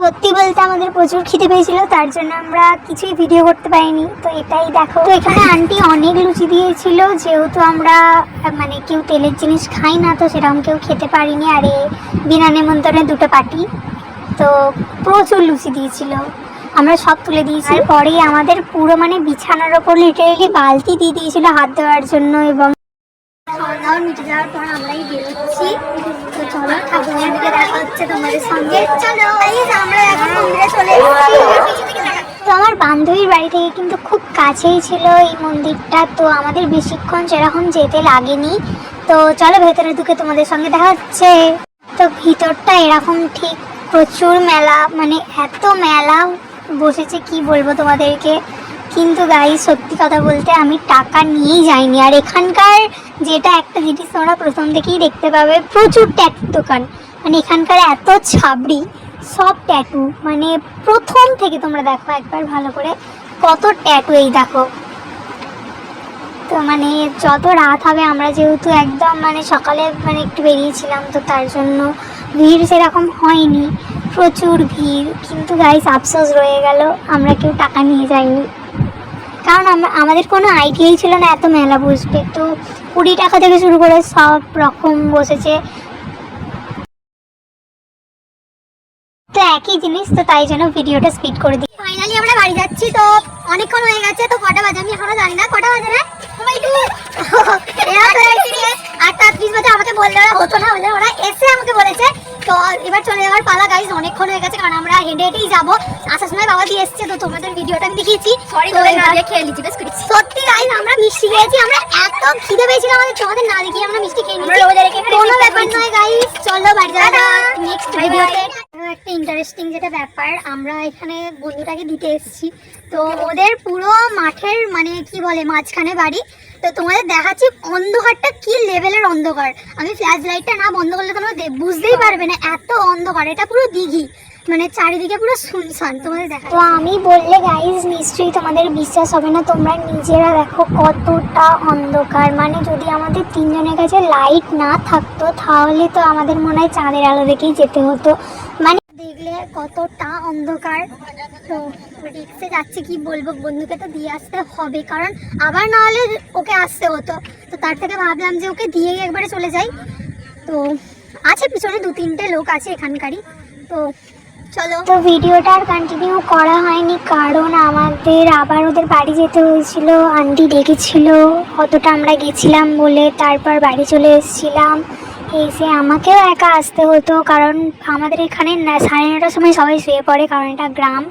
সত্যি বলতে আমাদের প্রচুর খিদে পেয়েছিল, তার জন্য আমরা কিছুই ভিডিও করতে পারিনি। তো এটাই দেখো। তো এখানে আন্টি অনেক লুচি দিয়েছিল, যেহেতু আমরা মানে কেউ তেলের জিনিস খাই না, তো সেরকম কেউ খেতে পারিনি। আর বিনা নেমন্তণে দুটো পার্টি তো প্রচুর লুচি দিয়েছিল। আমরা সব তুলে দিয়েছি। পরেই আমাদের পুরো মানে বিছানার ওপর লিটারেলি বালতি দিয়ে দিয়েছিল হাত দেওয়ার জন্য এবং খাওয়া মিটে যাওয়ার পর আমরাই বেরোচ্ছি। তো চলো ঠাকুর মন্দিরে দেখা হচ্ছে তোমাদের সঙ্গে। চলো। আমরা এখন মন্দিরে চলে তো আমার বান্ধবীর বাড়ি থেকে কিন্তু খুব কাছেই ছিল এই মন্দিরটা। তো আমাদের বেশিক্ষণ সেরকম যেতে লাগেনি। তো চলো ভেতরে ঢুকে তোমাদের সঙ্গে দেখা হচ্ছে। তো ভিতরটা এরকম ঠিক প্রচুর মেলা মানে এত মেলা বসেছে কি বলব তোমাদেরকে? কিন্তু গাই সত্যি কথা বলতে আমি টাকা নিয়েই যাইনি। আর এখানকার যেটা একটা জিনিস তোমরা প্রথম থেকেই দেখতে পাবে, প্রচুর ট্যাটুর দোকান। মানে এখানকার এত ছাবড়ি, সব ট্যাটু মানে প্রথম থেকে তোমরা দেখো একবার ভালো করে কত ট্যাটু এই দেখো। তো মানে যত রাত হবে, আমরা যেহেতু একদম মানে সকালে মানে একটু বেরিয়েছিলাম, তো তার জন্য ভিড় সেরকম হয়নি। প্রচুর ভিড়। কিন্তু গাইস আফসোস রয়ে গেল, আমরা কেউ টাকা নিয়ে যাইনি। কারণ আমরা আমাদের কোনো আইডিয়াই ছিল না এত মেলা বসবে তো কুড়ি টাকা থেকে শুরু করে সব রকম বসেছে তো একই জিনিস তো তাই জন্য ভিডিওটা স্পিড করে দিই ফাইনালি আমরা বাড়ি যাচ্ছি তো অনেকক্ষণ হয়ে গেছে তো কটা বাজে আমি এখনও জানি না কটা বাজে রে আটটা ত্রিশ বাজে আমাকে বললে হতো না ওরা এসে আমাকে বলেছে তো এবার চলে যাওয়ার পালা গাইজ অনেকক্ষণ হয়ে গেছে কারণ আমরা হেঁটে হেঁটেই যাব। আসার সময় বাবা দিয়ে এসছে তো তোমাদের ভিডিওটা আমি দেখিয়েছি। সরি খেয়ে লিচি বেশ করেছি সত্যি গাইজ আমরা মিষ্টি খেয়েছি আমরা এত খিদে পেয়েছিল আমাদের। তোমাদের না দেখিয়ে আমরা মিষ্টি খেয়ে এখানে কোনো ব্যাপার নয় গাইজ চলো বাড়ি যাওয়া নেক্সট ভিডিওতে একটা ইন্টারেস্টিং যেটা ব্যাপার আমরা এখানে বন্ধুটাকে দিতে এসেছি। তো ওদের পুরো মাঠের মানে কি বলে মাঝখানে বাড়ি। তো তোমাদের দেখাচ্ছি অন্ধকারটা কি লেভেলের অন্ধকার? আমি ফ্ল্যাশ লাইটটা না বন্ধ করলে তোমরা বুঝতেই পারবে না, এত অন্ধকার, এটা পুরো দিঘি। মানে চারিদিকে পুরো শুনশান, তোমাদের দেখা তো আমি বললে গাইজ নিশ্চয়ই তোমাদের বিশ্বাস হবে না, তোমরা নিজেরা দেখো কতটা অন্ধকার। মানে যদি আমাদের তিনজনের কাছে লাইট না থাকতো, তাহলে তো আমাদের মনে হয় চাঁদের আলো দেখেই যেতে হতো। মানে দেখলে কতটা অন্ধকার। তো রিক্সে যাচ্ছে, কি বলব? বন্ধুকে তো দিয়ে আসতে হবে, কারণ আবার না হলে ওকে আসতে হতো। তো তার থেকে ভাবলাম যে ওকে দিয়েই একবারে চলে যাই। তো আছে পিছনে দু তিনটে লোক আছে এখানকারই। তো চলো। তো ভিডিওটা আর কন্টিনিউ করা হয়নি, কারণ আমাদের আবার ওদের বাড়ি যেতে হয়েছিল, আন্টি ডেকেছিল, অতটা আমরা গেছিলাম বলে তারপর বাড়ি চলে এসেছিলাম। এসে আমাকেও একা আসতে হতো, কারণ আমাদের এখানে সাড়ে নটার সময় সবাই শুয়ে পড়ে, কারণ এটা গ্রাম।